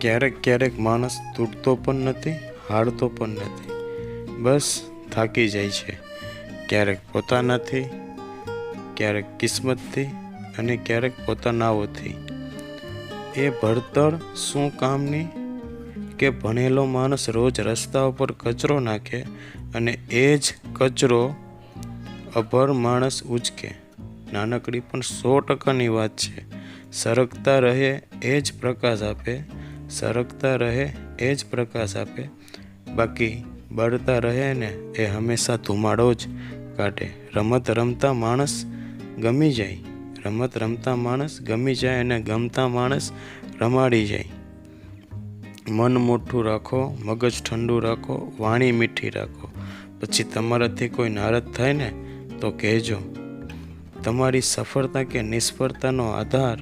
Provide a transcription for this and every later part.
ક્યારેક ક્યારેક માણસ તૂટતો પણ નથી, હારતો પણ નથી. બસ થાકી જાય છે. ક્યારેક પોતાનાથી, ક્યારેક કિસ્મતથી અને ક્યારેક પોતાનાઓથી. એ ભણતર શું કામની? કે ભણેલો માણસ રોજ રસ્તા ઉપર કચરો નાખે અને એ જ કચરો અભર માણસ ઉચકે. નાનકડી પણ સો ટકાની વાત છે. સરકતા રહે, એ જ પ્રકાશ આપે. સરકતા રહે એ જ પ્રકાશ આપે. બાકી બળતા રહે ને એ હંમેશા ધુમાડો જ કાઢે. રમત રમતા માણસ ગમી જાય. રમત રમતા માણસ ગમી જાય અને ગમતા માણસ રમાડી જાય. મન મોટું રાખો, મગજ ઠંડુ રાખો, વાણી મીઠી રાખો. પછી તમારાથી કોઈ નારાજ થાય ને તો કહેજો, તમારી સફળતા કે નિષ્ફળતાનો આધાર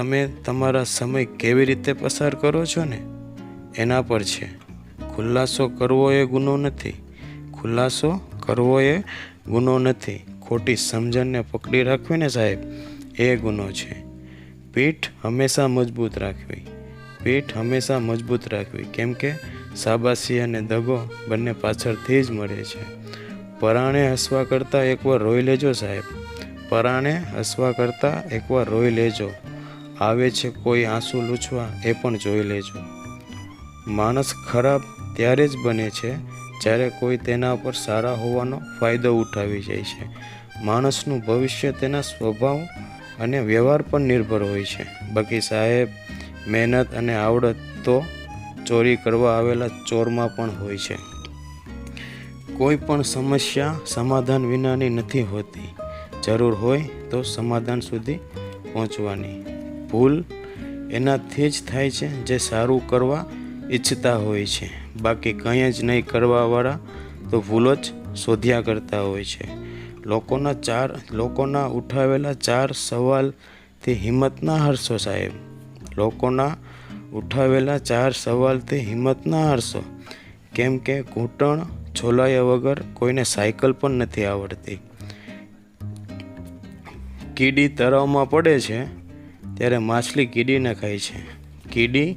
તમે તમારા સમય કેવી રીતે પસાર કરો છો ને? એના પર છે. ખુલાસો કરવો એ ગુનો નથી. ખુલાસો કરવો એ ગુનો નથી. ખોટી સમજણને પકડી રાખવી ને સાહેબ, એ ગુનો છે. પીઠ હંમેશા મજબૂત રાખવી. પીઠ હંમેશા મજબૂત રાખવી. કેમ કે શાબાશી અને દગો બંને પાછળથી જ મળે છે. પરાણે હસવા કરતાં એકવાર રોઈ લેજો સાહેબ. પરાણે હસવા કરતાં એકવાર રોઈ લેજો. આવે છે કોઈ આંસુ લૂછવા, એ પણ જોઈ લેજો. માણસ ખરાબ ત્યારે જ બને છે જ્યારે કોઈ તેના પર સારા હોવાનો ફાયદો ઉઠાવી જાય છે. માણસનું ભવિષ્ય તેના સ્વભાવ અને વ્યવહાર પર નિર્ભર હોય છે. બાકી સાહેબ, મહેનત અને આવડત તો ચોરી કરવા આવેલા ચોરમાં પણ હોય છે. કોઈ પણ સમસ્યા સમાધાન વિનાની નથી હોતી. જરૂર હોય તો સમાધાન સુધી પહોંચવાની. ભૂલ એનાથી જ થાય છે, જે સારું કરવા ઈચ્છતા હોય છે. બાકી કંઈ જ નહીં કરવાવાળા તો ભૂલો જ શોધ્યા કરતા હોય છે. લોકોના ચાર, લોકોના ઉઠાવેલા ચાર સવાલથી હિંમત ના હારશો સાહેબ. લોકોના ઉઠાવેલા ચાર સવાલથી હિંમત ના હારશો. કેમ કે ઘૂંટણ છોલાયા વગર કોઈને સાયકલ પણ નથી આવડતી. કીડી તળાવમાં પડે છે ત્યારે માછલી કીડીને ખાય છે. કીડી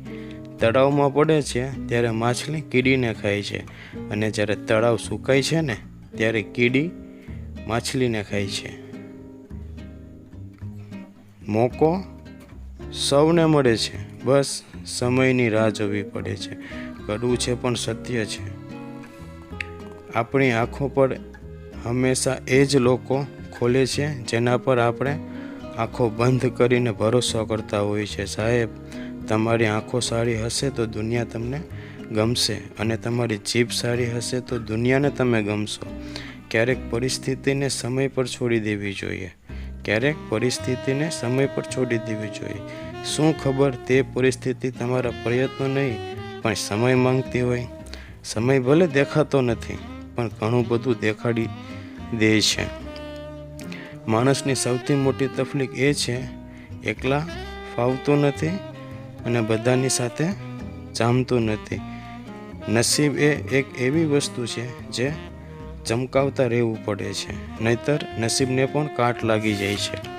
તળાવમાં પડે છે ત્યારે માછલી કીડીને ખાય છે. અને જ્યારે તળાવ સુકાય છે ને, ત્યારે કીડી માછલીને ખાય છે. મોકો સૌને મળે છે. બસ સમયની રાહ જોવી પડે છે. કડવું છે પણ સત્ય છે. આપણી આંખો પર હંમેશા એ જ લોકો ખોલે છે જેના પર આપણે આંખો બંધ કરીને ભરોસો કરતા હોય છે. સાહેબ, તમારી આંખો સારી હશે તો દુનિયા તમને ગમશે અને તમારી જીભ સારી હશે તો દુનિયાને તમે ગમશો. ક્યારેક પરિસ્થિતિને સમય પર છોડી દેવી જોઈએ. ક્યારેક પરિસ્થિતિને સમય પર છોડી દેવી જોઈએ. શું ખબર તે પરિસ્થિતિ તમારા પ્રયત્નો નહીં, પણ સમય માંગતી હોય? સમય ભલે દેખાતો નથી, પણ ઘણું બધું દેખાડી દે છે. માણસની સૌથી મોટી તકલીફ એ છે, એકલા ફાવતું નથી અને બધાની સાથે જામતું નથી. નસીબ એ એક એવી વસ્તુ છે જે ચમકાવતા રહેવું પડે છે, નહીતર નસીબને પણ કાટ લાગી જાય છે.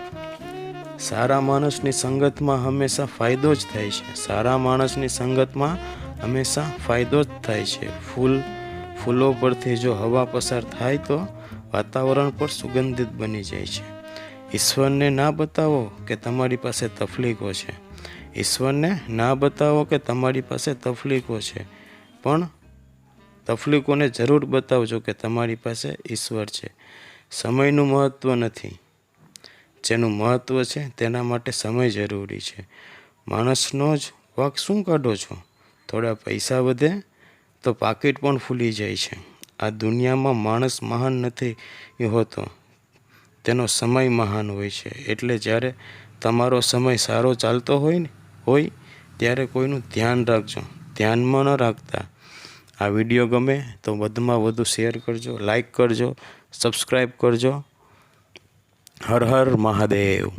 સારા માણસની સંગતમાં હંમેશા ફાયદો જ થાય છે. સારા માણસની સંગતમાં હંમેશા ફાયદો જ થાય છે. ફૂલ, ફૂલો પરથી જો હવા પસાર થાય તો વાતાવરણ પર સુગંધિત બની જાય છે. ઈશ્વરને ના બતાવો કે તમારી પાસે તકલીફો છે. ઈશ્વરને ના બતાવો કે તમારી પાસે તકલીફો છે. પણ તકલીફોને જરૂર બતાવજો કે તમારી પાસે ઈશ્વર છે. સમયનું મહત્ત્વ નથી. જેનું મહત્ત્વ છે તેના માટે સમય જરૂરી છે. માણસનો જ વાક શું કાઢો છો? થોડા પૈસા વધે તો પાકીટ પણ ફૂલી જાય છે. આ દુનિયામાં માણસ મહાન નથી હોતો. તેનો સમય મહાન હોય છે. એટલે જ્યારે તમારો સમય સારો ચાલતો હોય ને, હોય, ત્યારે કોઈનું ધ્યાન રાખજો. ધ્યાનમાં ન રાખતા. આ વીડિયો ગમે તો વધુમાં વધુ શેર કરજો, લાઈક કરજો, સબસ્ક્રાઈબ કરજો. હર હર મહાદેવ.